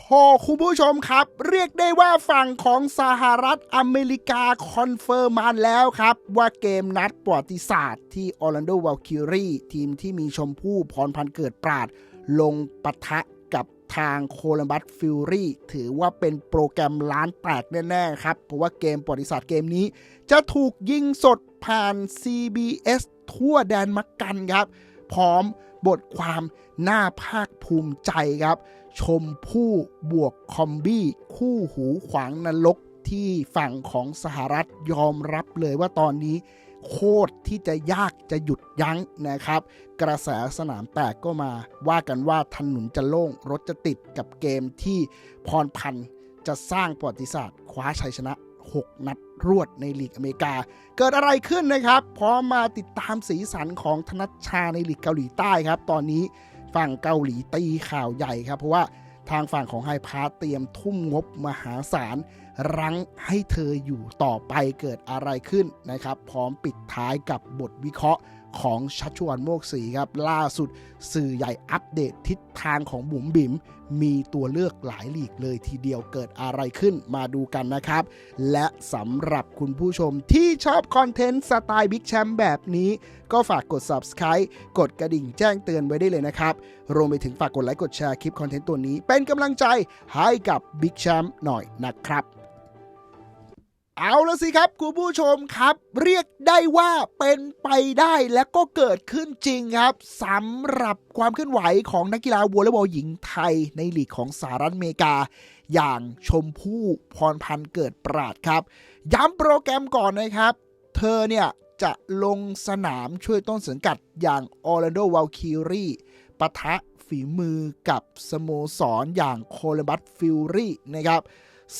โห คุณผู้ชมครับ เรียกได้ว่าฝั่งของสหรัฐอเมริกาคอนเฟิร์มมาแล้วครับ ว่าเกมนัดประวัติศาสตร์ที่ออร์แลนโดว a ลคิรีทีมที่มีชมพู่พรพันธ์เกิดปราด ลงปะทะกับทางโคลัมบัสฟิลรี่ถือว่าเป็นโปรแกรมล้านแตกแน่ ๆ ครับ เพราะว่าเกมประวัติศาสตร์เกมนี้ จะถูกยิงสดผ่าน CBS ทั่วแดนมักกันครับ พร้อมบทความน่าภาคภูมิใจครับ ชมพู่บวกคอมบี้คู่หูขวางนรกที่ฝั่งของสหรัฐยอมรับเลยว่าตอนนี้โคตรที่จะยากจะหยุดยั้งนะครับ กระแสสนามแตกก็มา ว่ากันว่าถนนจะโล่ง รถจะติดกับเกมที่พรพันธ์จะสร้างประวัติศาสตร์คว้าชัยชนะ 6 นัดรวดในลีกอเมริกา เกิดอะไรขึ้นนะครับ พร้อมมาติดตามสีสันของธนัชชาในลีกเกาหลีใต้ครับ ตอนนี้ ฝั่งเกาหลีตีข่าวใหญ่ครับ เพราะว่าทางฝั่งของไฮพาร์เตรียมทุ่มงบมหาศาล รั้งให้เธออยู่ต่อไปเกิดอะไรขึ้นนะครับ พร้อมปิดท้ายกับบทวิเคราะห์ ของชัชวานโมกศรีครับ ล่าสุดสื่อใหญ่อัปเดตทิศทางของบุ๋มบิ๋มมีตัวเลือกหลายหลีกเลยทีเดียวเกิดอะไรขึ้นมาดูกันนะครับ และสำหรับคุณผู้ชมที่ชอบคอนเทนต์สไตล์บิ๊กแชมป์แบบนี้ ก็ฝากกด subscribe กดกระดิ่งแจ้งเตือนไว้ได้เลยนะครับ รวมไปถึงฝากกดไลค์กดแชร์คลิปคอนเทนต์ตัวนี้ เป็นกำลังใจให้กับบิ๊กแชมป์หน่อยนะครับ เอาละสิครับคุณผู้ชมครับ เรียกได้ว่าเป็นไปได้และก็เกิดขึ้นจริงครับสำหรับความเคลื่อนไหวของนักกีฬาวอลเลย์บอลหญิงไทยในลีกของสหรัฐอเมริกา อย่างชมพู่พรพันธ์เกิดปราดครับ ย้ำโปรแกรมก่อนนะครับ เธอเนี่ยจะลงสนามช่วยต้นสังกัดอย่างออร์แลนโดว a ลคิรีปะทะฝีมือกับสโมสรอย่างโคลัมบัสฟิลรี่นะครับ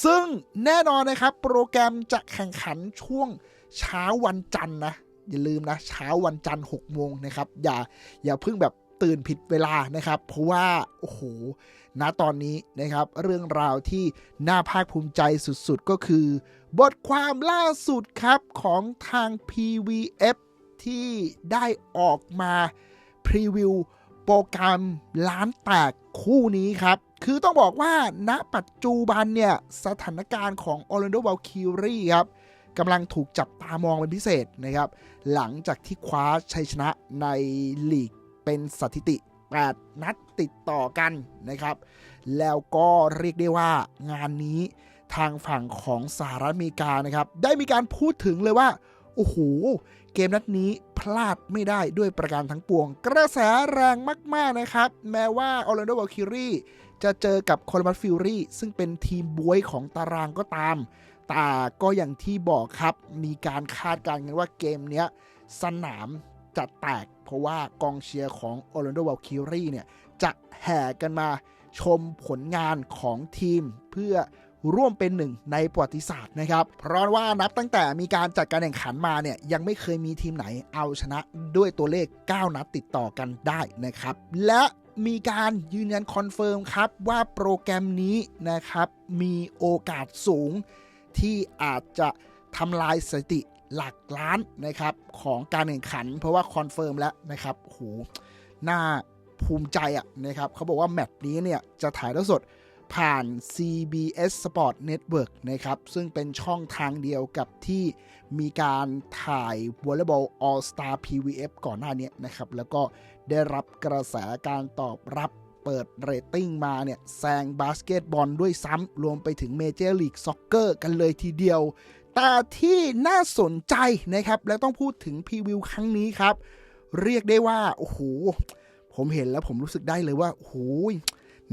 ซึ่งแน่นอนนะครับ โปรแกรมจะแข่งขันช่วงเช้าวันจันทร์นะ อย่าลืมนะ เช้าวันจันทร์6โมงนะครับ อย่าอย่าเพิ่งแบบตื่นผิดเวลานะครับ เพราะว่า โอ้โหณตอนนี้นะครับ เรื่องราวที่น่าภาคภูมิใจสุดๆ ก็คือ บทความล่าสุดครับของทาง PVF ที่ได้ออกมา พรีวิวโปรแกรมล้านแตกคู่นี้ครับ คือต้องบอกว่าณปัจจุบันเนี่ย สถานการณ์ของ Orlando Valkyrie ครับกำลังถูกจับตามองเป็นพิเศษนะครับ หลังจากที่คว้าชัยชนะในลีกเป็นสถิติ 8 นัดติดต่อกันนะครับ แล้วก็เรียกได้ว่างานนี้ทางฝั่งของสหรัฐอเมริกานะครับ ได้มีการพูดถึงเลยว่า โอ้โห เกมนัดนี้พลาดไม่ได้ด้วยประการทั้งปวง กระแสแรงมาก ๆ นะครับ แม้ว่าออร์แลนโด a ลคิรี จะเจอกับโคลัมบัสฟิลรี่ซึ่งเป็นทีมบวยของตารางก็ตาม แต่ก็อย่างที่บอกครับมีการคาดการณ์กันว่าเกมเนี้ยสนามจะแตก เพราะว่ากองเชียร์ของออร์แลนโดว a ลคิรีเนี่ย จะแห่กันมาชมผลงานของทีมเพื่อร่วมเป็นหนึ่งในประวัติศาสตร์นะครับ เพราะว่านับตั้งแต่มีการจัดการแข่งขันมาเนี่ย ยังไม่เคยมีทีมไหนเอาชนะด้วยตัวเลข 9 นัดติดต่อกันได้นะครับ และ มีการยืนยันคอนเฟิร์มครับว่าโปรแกรมนี้นะครับ มีโอกาสสูงที่อาจจะทำลายสถิติหลักล้านนะครับของการแข่งขัน เพราะว่าคอนเฟิร์มแล้วนะครับโหน่าภูมิใจอะนะครับเขาบอกว่าแมตช์นี้เนี่ยจะถ่ายทอดสด ผ่าน CBS Sport Network นะครับ ซึ่งเป็นช่องทางเดียวกับที่มีการถ่ายวอลเลย์บอล All Star PVF ก่อนหน้านี้นะครับ แล้วก็ได้รับกระแสการตอบรับเปิดเรตติ้งมาเนี่ยแซงบาสเกตบอลด้วยซ้ำรวมไปถึงเมเจอร์ลีกซ็อกเกอร์กันเลยทีเดียว แต่ที่น่าสนใจนะครับ และต้องพูดถึงพรีวิวครั้งนี้ครับ เรียกได้ว่า โอ้โห ผมเห็นแล้วผมรู้สึกได้เลยว่า โอ้โห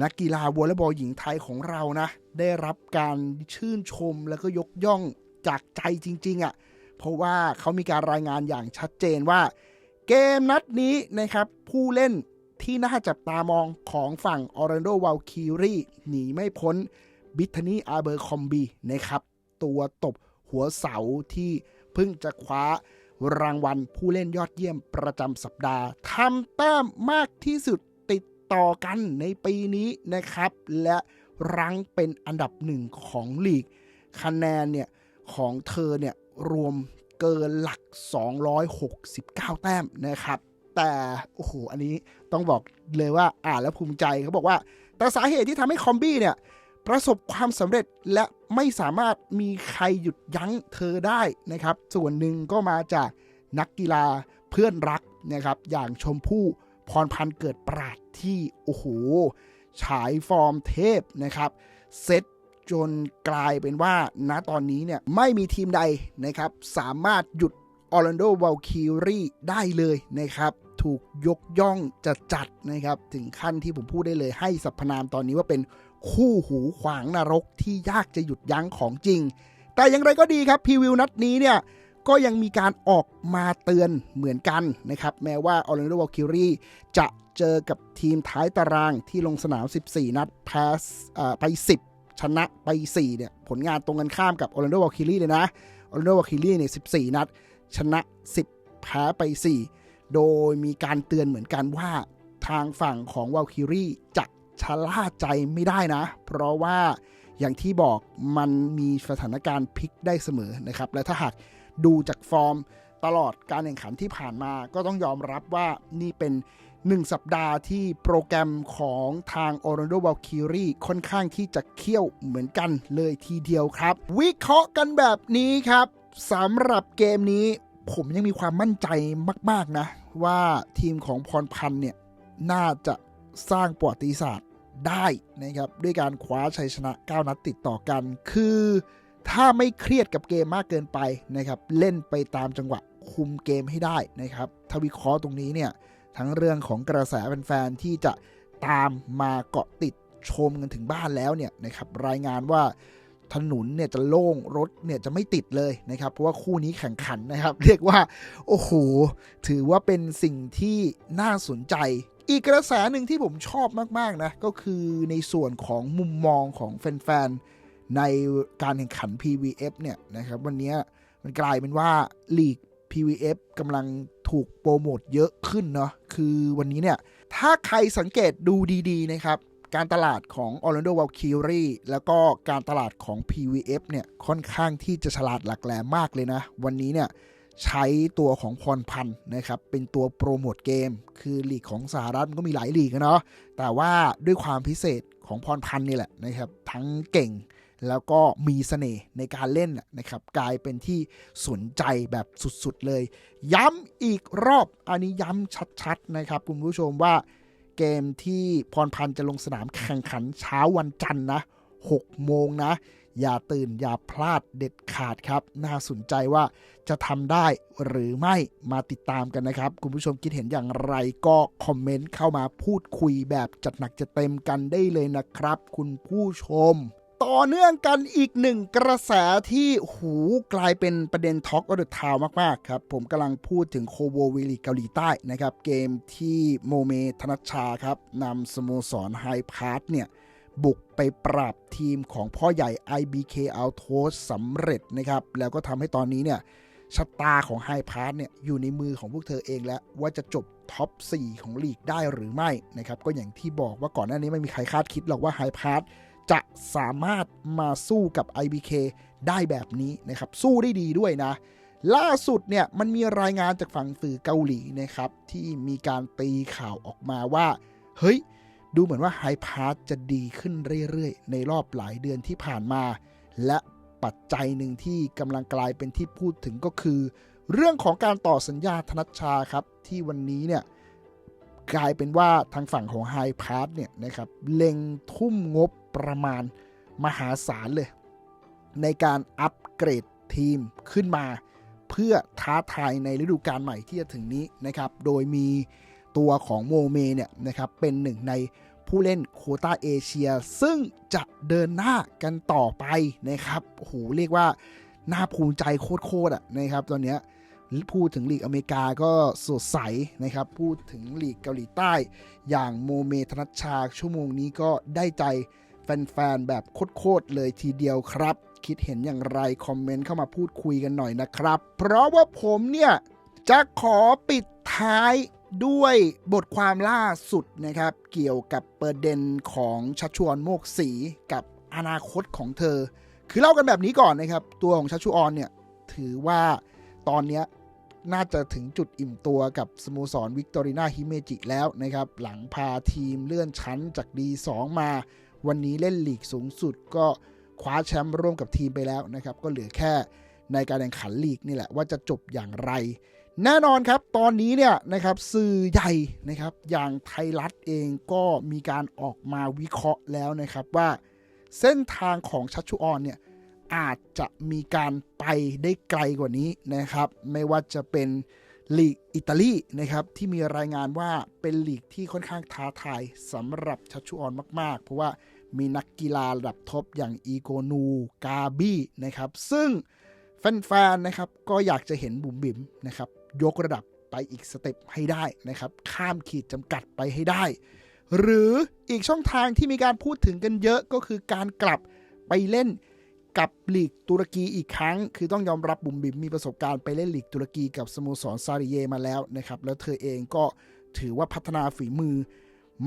นักกีฬาวอลเลย์บอลหญิงไทยของเรานะ ได้รับการชื่นชมแล้วก็ยกย่องจากใจจริงๆอะ่ะเพราะว่าเขามีการรายงานอย่างชัดเจนว่า เกมนัดนี้นะครับ ผู้เล่นที่น่าจับตามองของฝั่งออร์แลนโดว a ลคิรีหนีไม่พ้นบิทนีอาเบอร์คอมบีนะครับ ตัวตบหัวเสาที่เพิ่งจะคว้ารางวัลผู้เล่นยอดเยี่ยมประจำสัปดาห์ทำแต้มมากที่สุด ต่อกันในปีนี้นะครับ และรั้งเป็นอันดับหนึ่งของลีก คะแนนเนี่ยของเธอเนี่ยรวมเกินหลัก 269 แต้มนะครับ แต่โอ้โหอันนี้ต้องบอกเลยว่าอ่านแล้วภูมิใจเขาบอกว่า แต่สาเหตุที่ทำให้คอมบี้เนี่ยประสบความสำเร็จและไม่สามารถมีใครหยุดยั้งเธอได้นะครับ ส่วนหนึ่งก็มาจากนักกีฬาเพื่อนรักนะครับ อย่างชมพู่ พรพันธ์เกิดปราดที่ โอ้โห ฉายฟอร์มเทพนะครับเซตจนกลายเป็นว่าณตอนนี้เนี่ยไม่มีทีมใดนะครับ สามารถหยุดออร์แลนโดว a ลคิรีได้เลยนะครับ ถูกยกย่องจะจัดนะครับ ถึงขั้นที่ผมพูดได้เลยให้สรรพนามตอนนี้ว่าเป็นคู่หูขวางนรกที่ยากจะหยุดยั้งของจริง แต่อย่างไรก็ดีครับพรีวิวนัดนี้เนี่ย ก็ยังมีการออกมาเตือนเหมือนกันนะครับ แม้ว่าออร์แลนโดว a ลคิรีจะเจอกับทีมท้ายตารางที่ลงสนาม 14 นัดแพ้ไป 10 ชนะไป 4 เนี่ย ผลงานตรงกันข้ามกับออร์แลนโดว a ลคิรีเลยนะออร์แลนโดว a ลคิรีเนี่ย 14 นัด ชนะ 10 แพ้ไป 4 โดยมีการเตือนเหมือนกันว่าทางฝั่งของว a ลคิรีจะชะล่าใจไม่ได้นะ เพราะว่าอย่างที่บอกมันมีสถานการณ์พลิกได้เสมอนะครับ และถ้าหาก ดูจากฟอร์มตลอดการแข่งขันที่ผ่านมา ก็ต้องยอมรับว่านี่เป็น 1 สัปดาห์ที่โปรแกรมของทาง o r l a n d o v a l k y r i ค่อนข้างที่จะเขี้ยวเหมือนกันเลยทีเดียวครับ วิเคราะห์กันแบบนี้ครับสำหรับเกมนี้ ผมยังมีความมั่นใจมาก ๆ นะ ว่าทีมของพรพันธ์เนี่ย น่าจะสร้างประวัติศาสตร์ได้นะครับ ด้วยการคว้าชัยชนะ 9 นัดติดต่อกัน คือ ถ้าไม่เครียดกับเกมมากเกินไปนะครับเล่นไปตามจังหวะคุมเกมให้ได้นะครับถ้าวิเคราะห์ตรงนี้เนี่ยทั้งเรื่องของกระแสแฟนๆที่จะตามมาเกาะติดชมกันถึงบ้านแล้วเนี่ยนะครับรายงานว่าถนนเนี่ยจะโล่งรถเนี่ยจะไม่ติดเลยนะครับเพราะว่าคู่นี้แข่งขันนะครับ เรียกว่า โอ้โห ถือว่าเป็นสิ่งที่น่าสนใจ อีกกระแสหนึ่งที่ผมชอบมาก ๆ นะ ก็คือในส่วนของมุมมองของแฟน ๆ ในการแข่งขัน PVF เนี่ยนะครับวันนี้มันกลายเป็นว่าลีก PVF กำลังถูกโปรโมทเยอะขึ้นเนาะคือวันนี้เนี่ย ถ้าใครสังเกตดูดีๆนะครับ การตลาดของ Orlando Valkyrie แล้วก็การตลาดของ PVF เนี่ย ค่อนข้างที่จะฉลาดหลักแหลมมากเลยนะ วันนี้เนี่ย ใช้ตัวของพรพันธ์นะครับ เป็นตัวโปรโมทเกม คือลีกของสหรัฐมันก็มีหลายลีกอะเนาะแต่ว่าด้วยความพิเศษของพรพันธ์นี่แหละนะครับ ทั้งเก่ง แล้วก็มีเสน่ห์ในการเล่นนะนะครับกลายเป็นที่สนใจแบบสุดๆเลย ย้ำอีกรอบอันนี้ย้ำชัดๆนะครับคุณผู้ชมว่าเกมที่พรพันธ์จะลงสนามแข่งขันเช้าวันจันทร์นะ6โมงนะ อย่าตื่นอย่าพลาดเด็ดขาดครับ น่าสนใจว่าจะทำได้หรือไม่มาติดตามกันนะครับ คุณผู้ชมคิดเห็นอย่างไรก็คอมเมนต์เข้ามาพูดคุยแบบจัดหนักจะเต็มกันได้เลยนะครับ คุณผู้ชม ต่อเนื่องกันอีกหนึ่งกระแสที่หูกลายเป็นประเด็นท็อกอเดอร์ทาวมาก ๆ ครับ ผมกำลังพูดถึงโคโววิลีเกาหลีใต้นะครับ เกมที่โมเมธนัชชาครับนำสโมสรไฮพาร์ทเนี่ย บุกไปปราบทีมของพ่อใหญ่ IBK o u t o s สำเร็จนะครับ แล้วก็ทำให้ตอนนี้เนี่ยชะตาของไฮพาร์ทเนี่ยอยู่ในมือของพวกเธอเองแล้ว ว่าจะจบท็อป 4 ของลีกได้หรือไม่นะครับก็อย่างที่บอกว่าก่อนหน้านี้ไม่มีใครคาดคิดหรอกว่าไฮพาร์ท จะสามารถมาสู้กับ IBK ได้แบบนี้นะครับ สู้ได้ดีด้วยนะ ล่าสุดเนี่ยมันมีรายงานจากฝั่งสื่อเกาหลีนะครับ ที่มีการตีข่าวออกมาว่า เฮ้ย ดูเหมือนว่าไฮพาร์จะดีขึ้นเรื่อยๆ ในรอบหลายเดือนที่ผ่านมา และปัจจัยหนึ่งที่กำลังกลายเป็นที่พูดถึงก็คือ เรื่องของการต่อสัญญาธนัชชาครับ ที่วันนี้เนี่ยกลายเป็นว่าทางฝั่งของไฮพาร์ทเนี่ยนะครับเล็งทุ่มงบ ประมาณมหาศาลเลย ในการอัปเกรดทีมขึ้นมา เพื่อท้าทายในฤดูกาลใหม่ที่จะถึงนี้นะครับ โดยมีตัวของโมเมเนี่ยนะครับเป็นหนึ่งในผู้เล่นโคต้าเอเชีย ซึ่งจะเดินหน้ากันต่อไปนะครับโหเรียกว่าน่าภูมิใจโคตรๆอะนะครับ ตอนเนี้ยพูดถึงลีกอเมริกาก็สดใสนะครับ พูดถึงลีกเกาหลีใต้ อย่างโมเมธนัชชาชั่วโมงนี้ก็ได้ใจ แฟนๆ แบบโคตรๆเลยทีเดียวครับ คิดเห็นอย่างไรคอมเมนต์เข้ามาพูดคุยกันหน่อยนะครับ เพราะว่าผมเนี่ยจะขอปิดท้ายด้วยบทความล่าสุดนะครับ เกี่ยวกับประเด็นของชัชชวนโมกศรีกับอนาคตของเธอ คือเล่ากันแบบนี้ก่อนนะครับ ตัวของชัชชวอนเนี่ยถือว่าตอนนี้น่าจะถึงจุดอิ่มตัวกับสโมสรวิกตอรีนาฮิเมจิแล้วนะครับ หลังพาทีมเลื่อนชั้นจาก D2 มา วันนี้เล่นลีกสูงสุดก็คว้าแชมป์ร่วมกับทีมไปแล้วนะครับ ก็เหลือแค่ในการแข่งขันลีกนี่แหละว่าจะจบอย่างไร แน่นอนครับ ตอนนี้เนี่ยนะครับสื่อใหญ่นะครับ อย่างไทยรัฐเองก็มีการออกมาวิเคราะห์แล้วนะครับว่า เส้นทางของชัชชุออนเนี่ยอาจจะมีการไปได้ไกลกว่านี้นะครับ ไม่ว่าจะเป็น ลีกอิตาลีนะครับที่มีรายงานว่าเป็นลีกที่ค่อนข้างท้าทายสำหรับชัชชุออนมาก ๆ เพราะว่ามีนักกีฬาระดับท็อปอย่างอีโกนูกาบี้นะครับซึ่งแฟนๆนะครับก็อยากจะเห็นบุ๋มบิ๋มนะครับยกระดับไปอีกสเต็ปให้ได้นะครับข้ามขีดจำกัดไปให้ได้ หรืออีกช่องทางที่มีการพูดถึงกันเยอะก็คือการกลับไปเล่น กับลีกตุรกีอีกครั้ง คือต้องยอมรับบุ๋มบิ๋มมีประสบการณ์ไปเล่นลีกตุรกีกับสโมสรซาริเยมาแล้วนะครับ แล้วเธอเองก็ถือว่าพัฒนาฝีมือ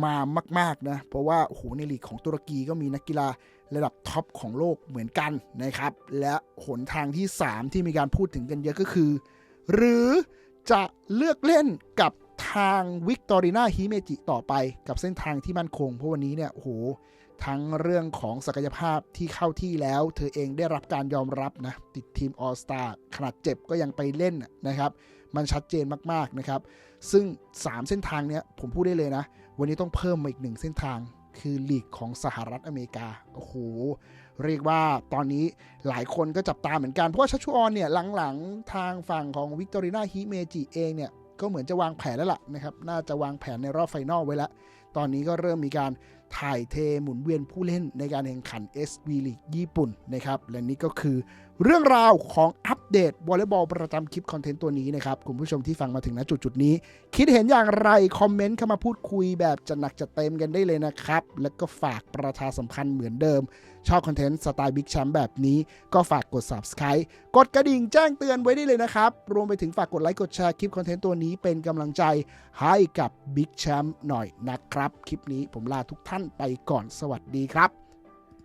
มามาก ๆ นะ เพราะว่าโอ้โหในลีกของตุรกีก็มีนักกีฬาระดับท็อปของโลกเหมือนกันนะครับ และหนทางที่ 3 ที่มีการพูดถึงกันเยอะก็คือ หรือจะเลือกเล่นกับทางวิกตอรีนาฮิเมจิต่อไปกับเส้นทางที่มั่นคง เพราะวันนี้เนี่ยโอ้โห ทั้งเรื่องของศักยภาพที่เข้าที่แล้ว เธอเองได้รับการยอมรับนะ ติดทีมออสตาขนาดเจ็บก็ยังไปเล่นนะครับ มันชัดเจนมากๆนะครับ ซึ่ง 3 เส้นทางเนี้ยผมพูดได้เลยนะ วันนี้ต้องเพิ่มมาอีกหนึ่งเส้นทางคือลีกของสหรัฐอเมริกา โอ้โห เรียกว่าตอนนี้หลายคนก็จับตาเหมือนกัน เพราะว่าชัชชุออนเนี่ยหลังๆ ทางฝั่งของวิกตอรีนาฮิเมจิเองเนี่ย ก็เหมือนจะวางแผนแล้วล่ะนะครับ น่าจะวางแผนในรอบไฟนอลไว้แล้ว ตอนนี้ก็เริ่มมีการ ถ่ายเทหมุนเวียนผู้เล่นในการแข่งขัน SV League ญี่ปุ่นนะครับ และนี่ก็คือ เรื่องราวของอัปเดตวอลเลย์บอลประจำคลิปคอนเทนต์ตัวนี้นะครับ คุณผู้ชมที่ฟังมาถึงณจุดจุดนี้ คิดเห็นอย่างไร คอมเมนต์เข้ามาพูดคุยแบบจะหนักจะเต็มกันได้เลยนะครับ แล้วก็ฝากประชาสัมพันธ์เหมือนเดิม ชอบคอนเทนต์สไตล์บิ๊กแชมป์แบบนี้ ก็ฝากกด subscribe กดกระดิ่งแจ้งเตือนไว้ได้เลยนะครับ รวมไปถึงฝากกดไลค์กดแชร์คลิปคอนเทนต์ตัวนี้เป็นกำลังใจให้กับบิ๊กแชมป์หน่อยนะครับคลิปนี้ผมลาทุกท่านไปก่อนสวัสดีครับ